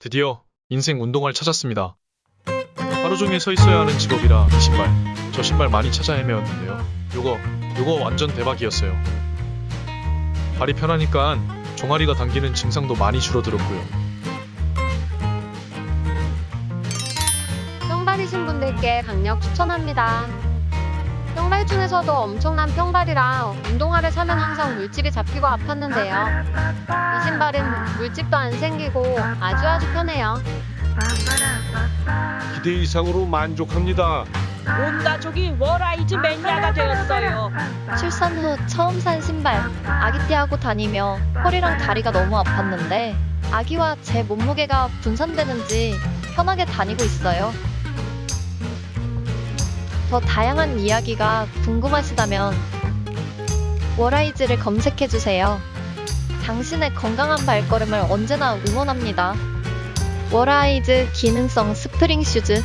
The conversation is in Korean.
드디어 인생 운동화를 찾았습니다. 하루 종일 서 있어야 하는 직업이라 이 신발. 저 신발 많이 찾아 헤매었는데요. 요거, 요거 완전 대박이었어요. 발이 편하니까 종아리가 당기는 증상도 많이 줄어들었고요. 평발이신 분들께 강력 추천합니다. 평발 중에서도 엄청난 평발이라 운동화를 사면 항상 물집이 잡히고 아팠는데요. 이 신발은 물집도 안 생기고 아주 아주 편해요. 기대 이상으로 만족합니다. 온 가족이 워라이즈 매니아가 되었어요. 출산 후 처음 산 신발 아기띠하고 다니며 허리랑 다리가 너무 아팠는데 아기와 제 몸무게가 분산되는지 편하게 다니고 있어요. 더 다양한 이야기가 궁금하시다면 워라이즈를 검색해주세요. 당신의 건강한 발걸음을 언제나 응원합니다. 워라이즈 기능성 스프링 슈즈